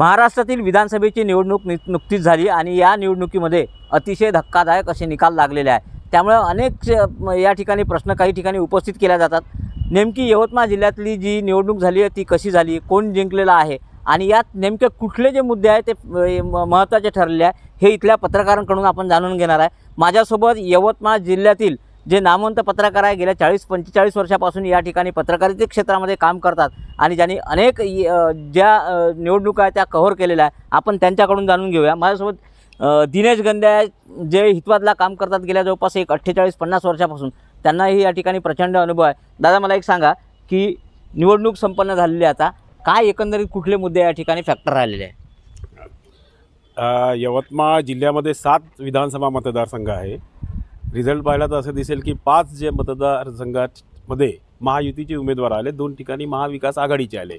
महाराष्ट्रातील विधानसभेची निवडणूक नि नुकतीच झाली आणि या निवडणुकीमध्ये अतिशय धक्कादायक असे निकाल लागलेले आहे त्यामुळे अनेक या ठिकाणी प्रश्न काही ठिकाणी उपस्थित केल्या जातात. नेमकी यवतमाळ जिल्ह्यातली जी निवडणूक झाली आहे ती कशी झाली कोण जिंकलेलं आहे आणि यात नेमके कुठले जे मुद्दे आहेत ते म- महत्त्वाचे ठरलेले आहे हे इथल्या पत्रकारांकडून आपण जाणून घेणार आहे. माझ्यासोबत यवतमाळ जिल्ह्यातील जे नामवंत पत्रकार आहे गेल्या चाळीस पंचेचाळीस वर्षापासून या ठिकाणी पत्रकारिते क्षेत्रामध्ये काम करतात आणि ज्यांनी अनेक ज्या निवडणुका आहेत त्या कव्हर केलेल्या आहे आपण त्यांच्याकडून जाणून घेऊया. माझ्यासोबत दिनेश गंद्या जे हितवादला काम करतात. गेल्या जवळपास एक अठ्ठेचाळीस पन्नास वर्षापासून त्यांनाही या ठिकाणी प्रचंड अनुभव आहे. दादा मला एक सांगा की निवडणूक संपन्न झालेली आता. काय एकंदरीत कुठले मुद्दे या ठिकाणी फॅक्टर राहिलेले आहे यवतमाळ जिल्ह्यामध्ये सात विधानसभा मतदारसंघ आहे. रिझल्ट पाहिला तर असं दिसेल की पाच जे मतदारसंघामध्ये महायुतीचे उमेदवार आले दोन ठिकाणी महाविकास आघाडीचे आले.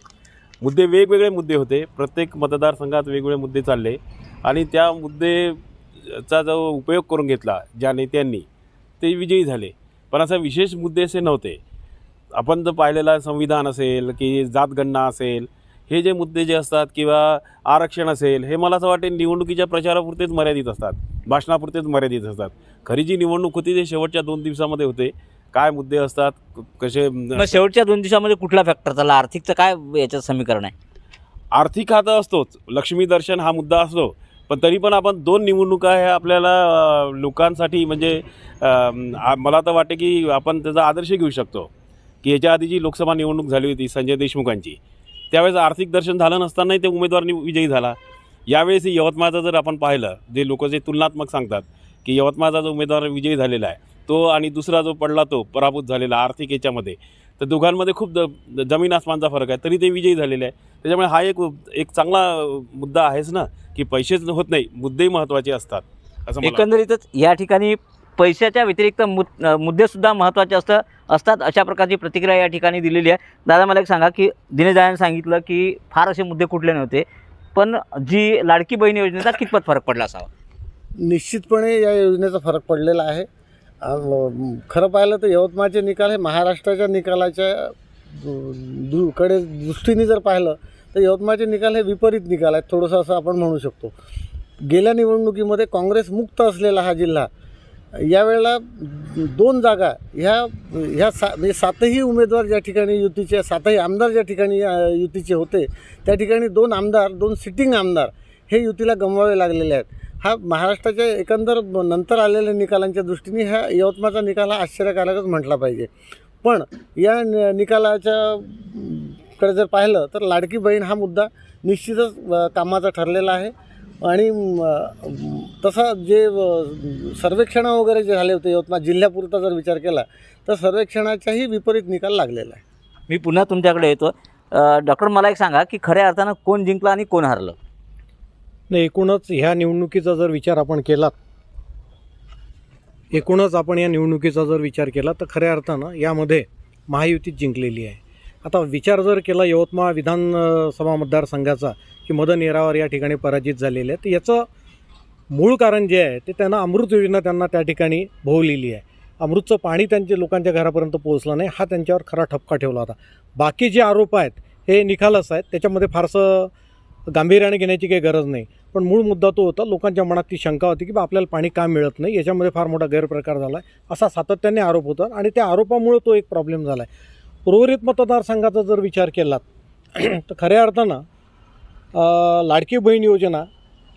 मुद्दे वेगवेगळे मुद्दे होते. प्रत्येक मतदारसंघात वेगवेगळे मुद्दे चालले. आणि त्या मुद्देचा जो उपयोग करून घेतला ज्या नेत्यांनी ते विजयी झाले. पण असा विशेष मुद्दे असे नव्हते. आपण जर पाहिलेला संविधान असेल की जातगणना असेल हे जे मुद्दे जे असतात किंवा आरक्षण असेल हे मला असं वाटते निवडणुकीच्या प्रचारापुरतेच मर्यादित असतात. भाषणापुरतेच मर्यादित असतात. खरी जी निवडणूक होती ते शेवटच्या दोन दिवसामध्ये होते. काय मुद्दे असतात? कसे शेवटच्या दोन दिवसामध्ये कुठला फॅक्टर चालला आर्थिकचं काय याच्यात समीकरण आहे? आर्थिक खातं असतोच. लक्ष्मी दर्शन हा मुद्दा असतो. पण तरी पण आपण दोन निवडणुका ह्या आपल्याला लोकांसाठी म्हणजे मला तर वाटते की आपण त्याचा आदर्श घेऊ शकतो. की याच्या आधी जी लोकसभा निवडणूक झाली होती संजय देशमुखांची त्यावेळेस आर्थिक दर्शन झालं नसतानाही ते उमेदवार विजयी झाला. यावेळेस यवतमाळचं जर आपण पाहिलं जे लोक जे तुलनात्मक सांगतात की यवतमाळचा जो उमेदवार विजयी झालेला आहे तो आणि दुसरा जो पडला तो पराभूत झालेला आर्थिक याच्यामध्ये तर दोघांमध्ये खूप द जमीन आसमानचा फरक आहे तरी ते विजयी झालेले आहे. त्याच्यामुळे हा एक एक चांगला मुद्दा आहेच ना की पैसेच होत नाही मुद्देही महत्त्वाचे असतात असं एकंदरीतच या ठिकाणी पैशाच्या व्यतिरिक्त मुद मुद्देसुद्धा महत्त्वाचे असतं असतात अशा प्रकारची प्रतिक्रिया या ठिकाणी दिलेली आहे. दादा मला एक सांगा की दिनेश दादाने सांगितलं की फार असे मुद्दे कुठले नव्हते. पण जी लाडकी बहीण योजनेचा कितपत फरक पडला असावा? निश्चितपणे या योजनेचा फरक पडलेला आहे. खरं पाहिलं तर यवतमाळचे निकाल हे महाराष्ट्राच्या निकालाच्या दु कडे दृष्टीने जर पाहिलं तर यवतमाळचे निकाल हे विपरीत निकाल आहेत थोडंसं असं आपण म्हणू शकतो. गेल्या निवडणुकीमध्ये काँग्रेस मुक्त असलेला हा जिल्हा यावेळेला दोन जागा ह्या ह्या सा म्हणजे सातही उमेदवार ज्या ठिकाणी युतीचे सातही आमदार ज्या ठिकाणी युतीचे होते त्या ठिकाणी दोन आमदार दोन सिटिंग आमदार हे युतीला गमवावे लागलेले आहेत. हा महाराष्ट्राच्या एकंदर नंतर आलेल्या निकालांच्या दृष्टीने ह्या यवतमाळचा निकाल हा आश्चर्यकारकच म्हटला पाहिजे. पण या न निकालाच्या कडे जर पाहिलं तर लाडकी बहीण हा मुद्दा निश्चितच कामाचा ठरलेला आहे. आणि तसा जे सर्वेक्षणं वगैरे जे झाले होते यवतमाळ जिल्ह्यापुरता जर विचार केला तर सर्वेक्षणाच्याही विपरीत निकाल लागलेला आहे. मी पुन्हा तुमच्याकडे येतो. डॉक्टर मला एक सांगा की खऱ्या अर्थानं कोण जिंकलं आणि कोण हरलं? नाही एकूणच ह्या निवडणुकीचा जर विचार आपण केला एकूणच आपण या निवडणुकीचा जर विचार केला तर खऱ्या अर्थानं यामध्ये महायुतीच जिंकलेली आहे. आता विचार जर केला यवतमाळ विधानसभा मतदारसंघाचा की मदन येरावर या ठिकाणी पराजित झालेले आहे तर याचं मूळ कारण जे आहे ते त्यांना अमृत योजना त्यांना त्या ठिकाणी भोवलेली आहे. अमृतचं पाणी त्यांच्या लोकांच्या घरापर्यंत पोहोचलं नाही हा त्यांच्यावर खरा ठपका ठेवला होता. बाकी जे आरोप आहेत हे निकालच आहेत त्याच्यामध्ये फारसं गांभीर्याने घेण्याची काही गरज नाही. पण मूळ मुद्दा तो होता लोकांच्या मनात ती शंका होती की बा आपल्याला पाणी का मिळत नाही याच्यामध्ये फार मोठा गैरप्रकार झाला आहे असा सातत्याने आरोप होता आणि त्या आरोपामुळे तो एक प्रॉब्लेम झाला आहे उर्वरित मतदारसंघाचा जर विचार केला तर खऱ्या अर्थानं लाडकी बहीण योजना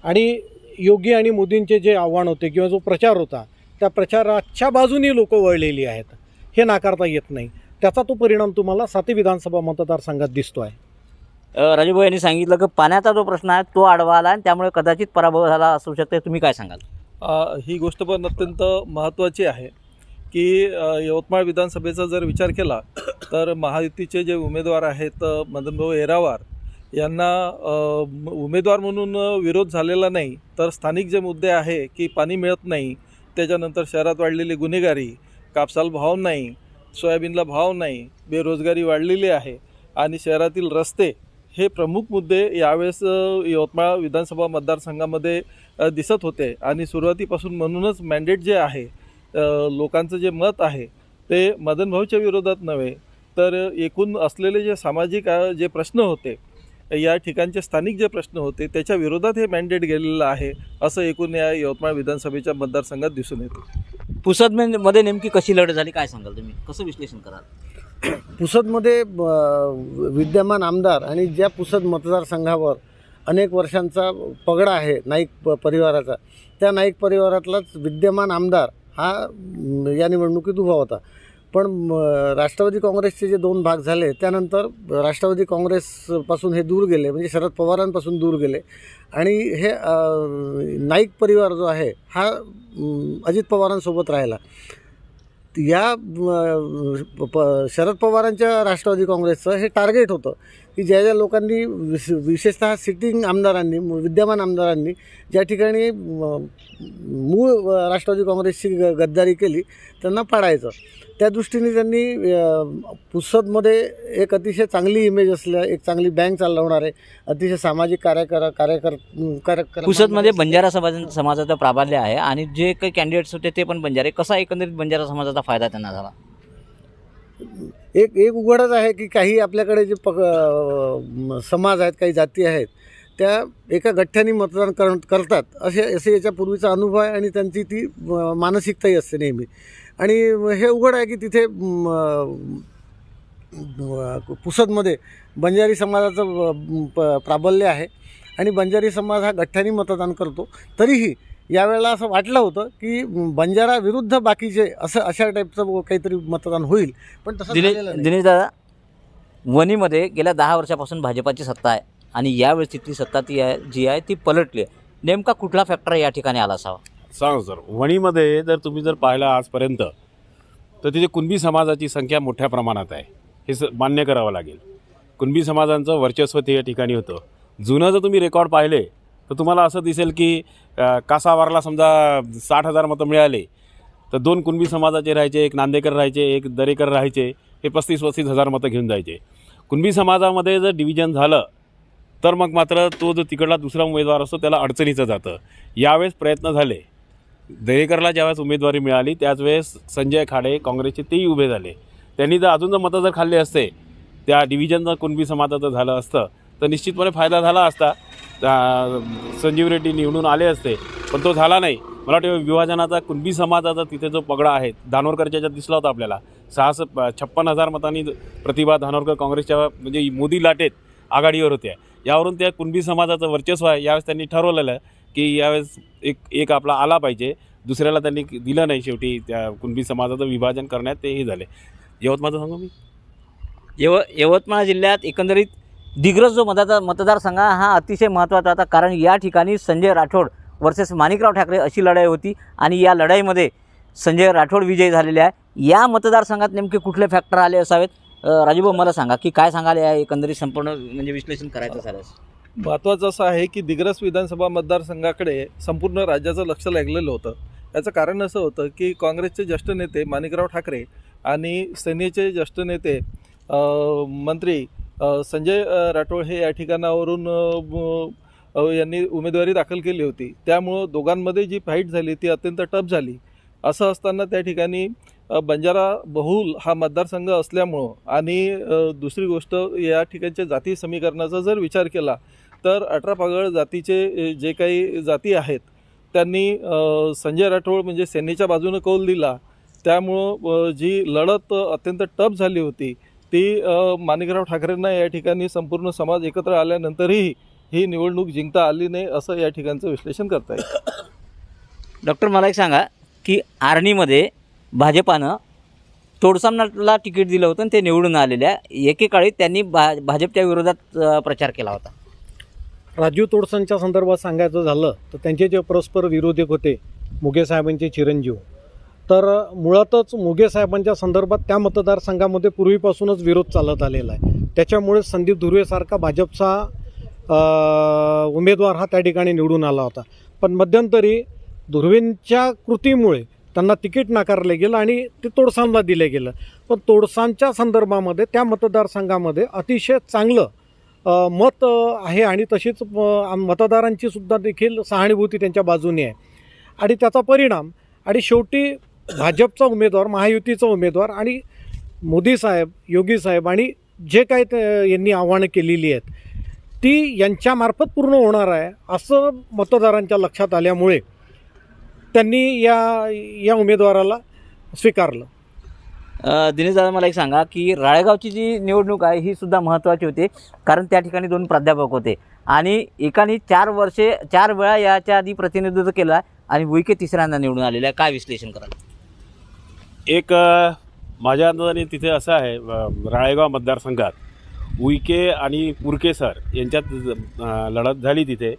आणि योगी आणि मोदींचे जे आव्हान होते किंवा जो प्रचार होता त्या प्रचाराच्या बाजूनी लोक वळलेली आहेत. हे नाकारता येत नाही. त्याचा तो परिणाम तुम्हाला सातही विधानसभा मतदारसंघात दिसतो आहे राजूभाऊ यांनी सांगितलं की पाण्याचा जो प्रश्न आहे तो आडवा आला आणि त्यामुळे कदाचित पराभव झाला असू शकते. तुम्ही काय सांगाल? ही गोष्ट पण अत्यंत महत्त्वाची आहे. की यवतमाळ विधानसभेचा जर विचार केला तर महायुतीचे जे उमेदवार आहेत मदनभाऊ येरावार यांना उमेदवार म्हणून विरोध झालेला नाही तर स्थानिक जे मुद्दे आहे की पाणी मिळत नाही त्याच्यानंतर शहरात वाढलेली गुन्हेगारी कापसाला भाव नाही सोयाबीनला भाव नाही बेरोजगारी वाढलेली आहे आणि शहरातील रस्ते हे प्रमुख मुद्दे यावेळेस यवतमाळ विधानसभा मतदारसंघामध्ये दिसत होते. आणि सुरुवातीपासून म्हणूनच मॅन्डेट जे आहे लोकांचं जे मत आहे ते मदन भाऊच्या विरोधात नव्हे तर एकूण असलेले जे सामाजिक जे प्रश्न होते या ठिकाणचे स्थानिक जे प्रश्न होते त्याच्या विरोधात हे मॅन्डेट गेलेलं आहे असं एकूण या यवतमाळ विधानसभेच्या मतदारसंघात दिसून येतं. पुसदमध्ये नेमकी कशी लढत झाली काय सांगाल तुम्ही? कसं विश्लेषण कराल? पुसदमध्ये विद्यमान आमदार आणि ज्या पुसद मतदारसंघावर अनेक वर्षांचा पगडा आहे नाईक प परिवाराचा त्या नाईक परिवारातलाच विद्यमान आमदार हा या निवडणुकीत उभा होता. पण राष्ट्रवादी काँग्रेसचे जे दोन भाग झाले त्यानंतर राष्ट्रवादी काँग्रेसपासून हे दूर गेले म्हणजे शरद पवारांपासून दूर गेले. आणि हे नाईक परिवार जो आहे हा अजित पवारांसोबत राहिला. या प- प- शरद पवारांच्या राष्ट्रवादी काँग्रेसचं हे टार्गेट होतं. की ज्या ज्या लोकांनी विश विशेषतः सिटिंग आमदारांनी विद्यमान आमदारांनी ज्या ठिकाणी मूळ राष्ट्रवादी काँग्रेसची ग गद्दारी केली त्यांना पाडायचं. त्या दृष्टीने त्यांनी पुसदमध्ये एक अतिशय चांगली इमेज असल्या एक चांगली बँक चालवणारे अतिशय सामाजिक कार्यकर कार्यकर कार्यक्रम पुसदमध्ये बंजारा समाज समाजाचं प्राबल्य आहे आणि जे काही कॅन्डिडेट्स होते ते पण बंजारे. कसा एकंदरीत बंजारा समाजाचा फायदा त्यांना झाला? एक एक उघडच आहे की काही आपल्याकडे जे पक समाज आहेत काही जाती आहेत त्या एका गठ्ठ्याने मतदान कर करतात. असे असे याच्यापूर्वीचा अनुभव आहे आणि त्यांची ती मानसिकताही असते नेहमी. आणि हे उघड आहे की तिथे म, पुसदमध्ये बंजारी समाजाचं प- प्राबल्य आहे. आणि बंजारी समाज हा गठ्ठ्याने मतदान करतो. तरीही यावेळेला असं वाटलं होतं की बंजारा विरुद्ध बाकीचे असं अशा टाईपचं काहीतरी मतदान होईल. पण तसं दिनेश झालेलं नाही. दिनेश दादा वणीमध्ये गेल्या दहा वर्षापासून भाजपाची सत्ता आहे आणि यावेळेस तिथली सत्ता ती आहे जी आहे ती पलटली आहे. नेमका कुठला फॅक्टर या ठिकाणी आला असावा? सांग सर वणीमध्ये जर तुम्ही जर पाहिलं आजपर्यंत तर तिथे कुणबी समाजाची संख्या मोठ्या प्रमाणात आहे. हे स मान्य करावं लागेल. कुणबी समाजांचं वर्चस्व ते या ठिकाणी होतं. जुनं जर तुम्ही रेकॉर्ड पाहिले तर तुम्हाला असं दिसेल की कासावारला समजा साठ हजार मतं मिळाले तर दोन कुणबी समाजाचे राहायचे एक नांदेकर राहायचे एक दरेकर राहायचे हे पस्तीस पस्तीस हजार मतं घेऊन जायचे. कुणबी समाजामध्ये जर डिव्हिजन झालं तर मग मात्र तो जो तिकडला दुसरा उमेदवार असतो त्याला अडचणीचं जातं. यावेळेस प्रयत्न झाले. दरेकरला ज्यावेळेस उमेदवारी मिळाली त्याच वेळेस संजय खाडे काँग्रेसचे तेही उभे झाले. त्यांनी जर अजून जर मतं जर खाल्ले असते त्या डिव्हिजन जर कुणबी समाजाचं झालं असतं तर निश्चितपणे फायदा झाला असता. संजीव रेड्डी निवडून आले असते पण तो झाला नाही. मला वाटतं विभाजनाचा कुणबी समाजाचा तिथे जो पगडा आहे धानोरकरच्या ज्यात दिसला होता आपल्याला. सहा छप्पन हजार मतांनी प्रतिभा धानोरकर काँग्रेसच्या म्हणजे मोदी लाटेत आघाडीवर होत्या. यावरून त्या कुणबी समाजाचं वर्चस्व आहे. यावेळेस त्यांनी ठरवलेलं की यावेळेस एक एक आपला आला पाहिजे. दुसऱ्याला त्यांनी दिलं नाही शेवटी त्या कुणबी समाजाचं विभाजन करण्यात तेही झाले. यवतमाळचं सांगू मी? यव यवतमाळ जिल्ह्यात एकंदरीत दिग्रस जो मतदार मतदारसंघ हा अतिशय महत्त्वाचा होता कारण या ठिकाणी संजय राठोड वर्सेस माणिकराव ठाकरे अशी लढाई होती आणि या लढाईमध्ये संजय राठोड विजयी झालेले आहे. या मतदारसंघात नेमके कुठले फॅक्टर आले असावेत? राजूभाऊ मला सांगा की काय सांगाल या एकंदरीत संपूर्ण म्हणजे विश्लेषण करायचं झाल्यास महत्त्वाचं असं आहे की दिग्रस विधानसभा मतदारसंघाकडे संपूर्ण राज्याचं लक्ष लागलेलं होतं. याचं कारण असं होतं की काँग्रेसचे ज्येष्ठ नेते माणिकराव ठाकरे आणि सेनेचे ज्येष्ठ नेते मंत्री संजय राठोड हे या ठिकाणावरून यांनी उमेदवारी दाखल केली होती. त्यामुळं दोघांमध्ये जी फाईट झाली ती अत्यंत टफ झाली. असं असताना त्या ठिकाणी बंजारा बहुल हा मतदारसंघ असल्यामुळं आणि दुसरी गोष्ट या ठिकाणच्या जाती समीकरणाचा जर विचार केला तर अठरा पागळ जातीचे जे काही जाती आहेत त्यांनी संजय राठोड म्हणजे सेनेच्या बाजूनं कौल दिला. त्यामुळं जी लढत अत्यंत टफ झाली होती ती माणिकराव ठाकरेंना या ठिकाणी संपूर्ण समाज एकत्र आल्यानंतरही ही निवडणूक जिंकता आली नाही असं या ठिकाणचं विश्लेषण करता येईल डॉक्टर मला एक सांगा की आर्णीमध्ये भाजपानं तोडसामनाला तिकीट दिलं होतं आणि ते निवडून आलेले आहे एकेकाळी त्यांनी भा भाजपच्या विरोधात प्रचार केला होता. राजीव तोडसांच्या संदर्भात सांगायचं झालं तर त्यांचे जे परस्पर विरोधक होते मुगे साहेबांचे चिरंजीव तर मुळातच मोगे साहेबांच्या संदर्भात त्या मतदारसंघामध्ये पूर्वीपासूनच विरोध चालत आलेला आहे. त्याच्यामुळे संदीप धुर्वेसारखा भाजपचा उमेदवार हा त्या ठिकाणी निवडून आला होता. पण मध्यंतरी धुर्वेंच्या कृतीमुळे त्यांना तिकीट नाकारले गेलं आणि ते तोडसांना दिलं गेलं. पण तोडसांच्या संदर्भामध्ये त्या मतदारसंघामध्ये अतिशय चांगलं मत आहे आणि तशीच मतदारांची सुद्धा देखील सहानुभूती त्यांच्या बाजूने आहे. आणि त्याचा परिणाम आणि शेवटी भाजपचा उमेदवार महायुतीचा उमेदवार आणि मोदी साहेब योगी साहेब आणि जे काय यांनी आव्हानं केलेली आहेत ती यांच्यामार्फत पूर्ण होणार आहे असं मतदारांच्या लक्षात आल्यामुळे त्यांनी या या उमेदवाराला स्वीकारलं. दिनेश दादा मला एक सांगा की राळेगावची जी निवडणूक आहे ही सुद्धा महत्त्वाची होती कारण त्या ठिकाणी दोन प्राध्यापक होते. आणि एकाने चार वर्षे चार वेळा याच्या आधी प्रतिनिधित्व केलं आहे आणि उईके तिसऱ्यांदा निवडून आलेलं आहे. काय विश्लेषण कराल? एक माझ्या अंदाजाने तिथे असं आहे राळेगाव मतदारसंघात उईके आणि पुरके सर यांच्यात लढत झाली तिथे.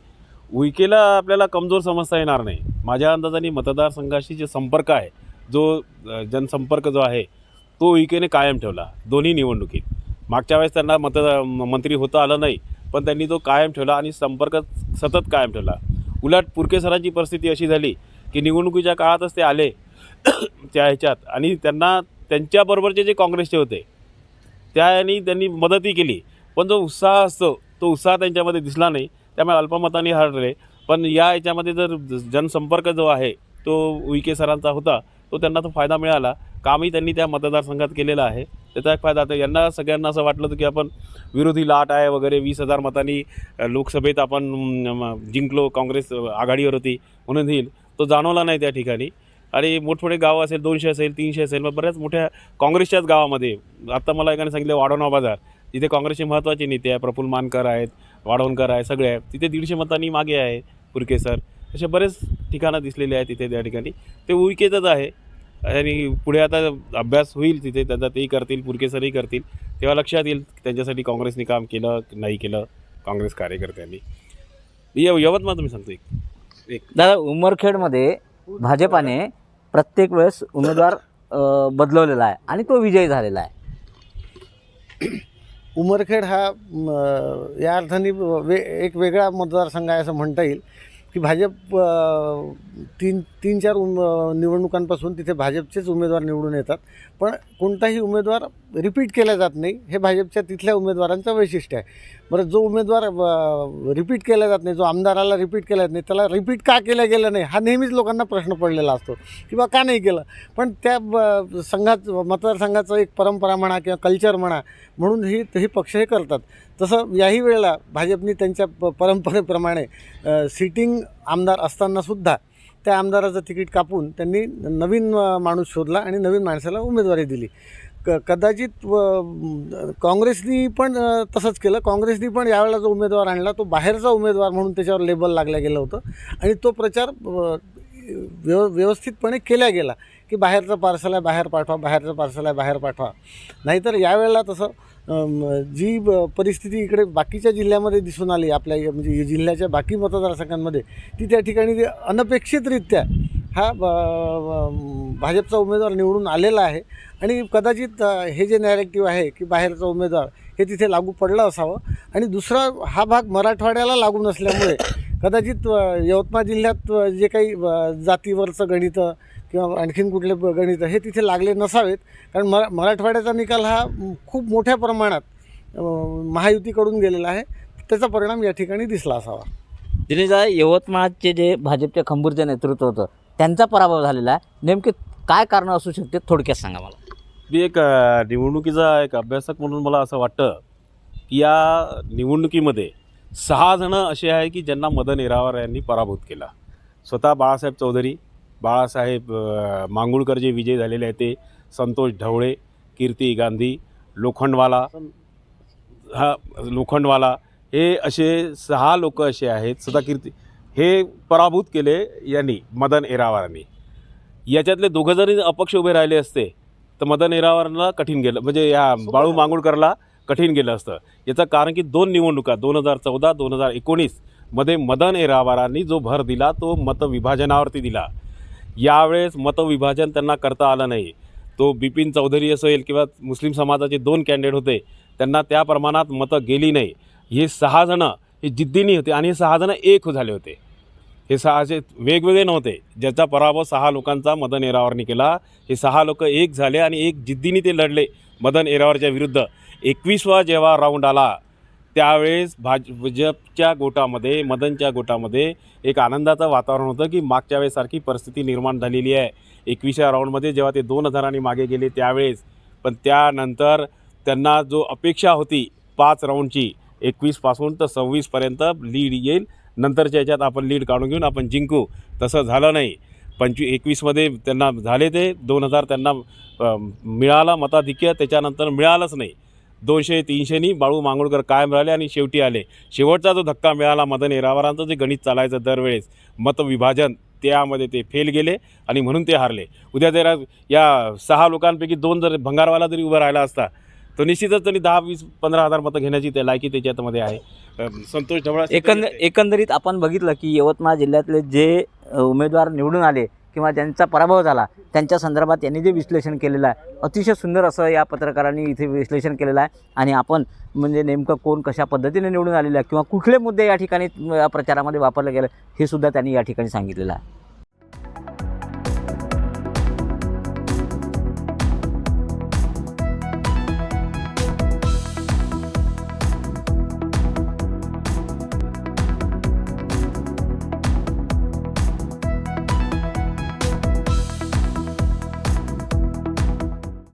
उईकेला आपल्याला कमजोर समजता येणार नाही. माझ्या अंदाजाने मतदारसंघाशी जे संपर्क आहे जो जनसंपर्क जो आहे तो उईकेने कायम ठेवला दोन्ही निवडणुकीत. मागच्या वेळेस त्यांना मत मंत्री होता आलं नाही पण त्यांनी तो कायम ठेवला आणि संपर्क सतत कायम ठेवला. उलट पुरके सरांची परिस्थिती अशी झाली की निवडणुकीच्या काळातच ते आले त्या ह्याच्यात. आणि त्यांना त्यांच्याबरोबरचे जे काँग्रेसचे होते त्यानी त्यांनी मदतही केली. पण जो उत्साह असतो तो उत्साह त्यांच्यामध्ये दिसला नाही. त्यामुळे अल्पमताने हरले. पण या याच्यामध्ये जर जनसंपर्क जो आहे तो विके सरांचा होता तो त्यांना तो फायदा मिळाला. कामही त्यांनी त्या मतदारसंघात केलेलं आहे. त्याचा एक फायदा आता यांना सगळ्यांना असं वाटलं होतं की आपण विरोधी लाट आहे वगैरे वीस हजार मतांनी लोकसभेत आपण जिंकलो काँग्रेस आघाडीवर होती म्हणून येईल तो जाणवला नाही त्या ठिकाणी. आणि मोठमोठे गावं असेल दोनशे असेल तीनशे असेल मग बऱ्याच मोठ्या काँग्रेसच्याच गावामध्ये. आत्ता मला एकाने सांगितलं वाढवणा बाजार. तिथे काँग्रेसचे महत्त्वाचे नेते आहे प्रफुल्ल मानकर आहेत वाढवणकर आहे सगळे आहेत. तिथे दीडशे मतांनी मागे आहे पुरके सर. असे बरेच ठिकाणं दिसलेले आहेत तिथे त्या ठिकाणी. ते उईकेतच आहे. आणि पुढे आता अभ्यास होईल तिथे त्याचा तेही करतील पुरके सरही करतील. तेव्हा लक्षात येईल त्यांच्यासाठी काँग्रेसने काम केलं की नाही केलं काँग्रेस कार्यकर्त्यांनी. यवतमाळ तुम्ही सांगतो एक एक. दादा उमरखेडमध्ये भाजपाने प्रत्येक वेळेस उमेदवार बदलवलेला आहे आणि तो विजयी झालेला आहे. उमरखेड हा या अर्थाने वे एक वेगळा मतदारसंघ आहे असं म्हणता येईल की भाजप तीन तीन चार उम निवडणुकांपासून तिथे भाजपचेच उमेदवार निवडून येतात. पण कोणताही उमेदवार रिपीट केला जात नाही हे भाजपच्या तिथल्या उमेदवारांचं वैशिष्ट्य आहे. बरं जो उमेदवार रिपीट केला जात नाही जो आमदाराला रिपीट केला जात नाही त्याला रिपीट का केलं गेलं नाही हा नेहमीच लोकांना प्रश्न पडलेला असतो. किंवा का नाही केलं? पण त्या ब- संघात मतदारसंघाचं एक परंपरा म्हणा किंवा कल्चर म्हणा म्हणून ही हे पक्ष हे करतात. तसं याही वेळेला भाजपने त्यांच्या प परंपरेप्रमाणे सिटिंग आमदार असतानासुद्धा त्या आमदाराचं तिकीट कापून त्यांनी नवीन माणूस शोधला आणि नवीन माणसाला उमेदवारी दिली. क कदाचित व, काँग्रेसनी पण तसंच केलं. काँग्रेसनी पण यावेळेला जो उमेदवार आणला तो बाहेरचा उमेदवार म्हणून त्याच्यावर लेबल लागलं गेलं होतं. आणि तो प्रचार व्यव व्यवस्थितपणे केला गेला. की बाहेरचं पार्सल आहे बाहेर पाठवा बाहेरचं पार्सल आहे बाहेर पाठवा. नाहीतर यावेळेला तसं जी ब- परिस्थिती इकडे बाकीच्या जिल्ह्यामध्ये दिसून आली आपल्या म्हणजे जिल्ह्याच्या बाकी मतदारसंघांमध्ये ती त्या ठिकाणी अनपेक्षितरित्या हा ब- भाजपचा उमेदवार निवडून आलेला आहे. आणि कदाचित हे जे नॅरेटिव्ह आहे की बाहेरचा उमेदवार हे तिथे लागू पडलं असावं. आणि दुसरा हा भाग मराठवाड्याला लागू नसल्यामुळे कदाचित यवतमाळ जिल्ह्यात जे काही जातीवरचं गणित किंवा आणखीन कुठले गणित हे तिथे लागले नसावेत. कारण मरा मराठवाड्याचा निकाल हा खूप मोठ्या प्रमाणात महायुतीकडून गेलेला आहे. त्याचा परिणाम या ठिकाणी दिसला असावा. दिनेश दादा यवतमाळचे जे भाजपच्या खंबूरचे नेतृत्व होतं त्यांचा पराभव झालेला आहे. नेमके काय कारण असू शकते थोडक्यात सांगा मला. मी एक निवडणुकीचा एक अभ्यासक म्हणून मला असं वाटतं की या निवडणुकीमध्ये सहा जणं असे आहे की ज्यांना मदन येरावार यांनी पराभूत केला. स्वतः बाळासाहेब चौधरी बाळासाहेब मांगुळकर जे विजय झालेले आहेत ते संतोष ढवळे कीर्ती गांधी लोखंडवाला हा लोखंडवाला हे असे सहा लोक असे आहेत सदा कीर्ती हे पराभूत केले यांनी मदन येरावारांनी. याच्यातले दोघं जरी अपक्ष उभे राहिले असते तर मदन येरावारला कठीण गेलं म्हणजे या बाळू मांगुळकरला कठीण गेलं असतं. याचं कारण की दोन निवडणुका दोन हजार चौदा दोन हजार एकोणीसमध्ये मदन येरावारांनी जो भर दिला तो मतविभाजनावरती दिला. यावेळेस मतविभाजन त्यांना करता आलं नाही. तो बिपिन चौधरी असेल किंवा मुस्लिम समाजाचे दोन कॅन्डिडेट होते त्यांना त्या प्रमाणात मतं गेली नाही. हे सहाजणं हे जिद्दीनी होते आणि हे सहाजणं एक झाले होते. हे सहाचे वेगवेगळे नव्हते. ज्याचा पराभव सहा लोकांचा मदन एरावरने केला. हे सहा लोक एक झाले आणि एक जिद्दीने ते लढले मदन येरावारच्या विरुद्ध. एकवीसवा जेव्हा राऊंड आला त्यावेळेस भाजपच्या गोटामध्ये मदनच्या गोटामध्ये एक आनंदाचं वातावरण होतं की मागच्या वेळेसारखी परिस्थिती निर्माण झालेली आहे. एकवीसच्या राऊंडमध्ये जेव्हा ते दोन हजारांनी मागे गेले त्यावेळेस पण त्यानंतर त्यांना जो अपेक्षा होती पाच राऊंडची एकवीसपासून तर सव्वीसपर्यंत लीड येईल. नंतरच्या याच्यात आपण लीड काढून घेऊन आपण जिंकू. तसं झालं नाही. पंचवी एकवीसमध्ये त्यांना झाले ते. दोन हजार त्यांना मिळालं मताधिक्य. त्याच्यानंतर मिळालंच नाही. दोनशे तीनशेनी बाळू मांगोळकर काय मिळाले आणि शेवटी आले? शेवटचा जो धक्का मिळाला मदन येरावारांचं जे गणित चालायचं दरवेळेस मतविभाजन त्यामध्ये ते फेल गेले आणि म्हणून ते हारले. उद्या जरा या सहा लोकांपैकी दोन जर भंगारवाला जरी उभा राहिला असता तर निश्चितच त्यांनी दहा वीस पंधरा हजार मतं घेण्याची ते लायकी त्याच्यामध्ये आहे. संतोष ढवळा एकंद एकंदरीत आपण बघितलं की यवतमाळ जिल्ह्यातले जे उमेदवार निवडून आले किंवा ज्यांचा पराभव झाला त्यांच्या संदर्भात यांनी जे विश्लेषण केलेलं आहे अतिशय सुंदर असं या पत्रकारांनी इथे विश्लेषण केलेलं आहे. आणि आपण म्हणजे नेमकं कोण कशा पद्धतीने निवडून आलेलं आहे किंवा कुठले मुद्दे या ठिकाणी प्रचारामध्ये वापरले गेले हे सुद्धा त्यांनी या ठिकाणी सांगितलेलं आहे.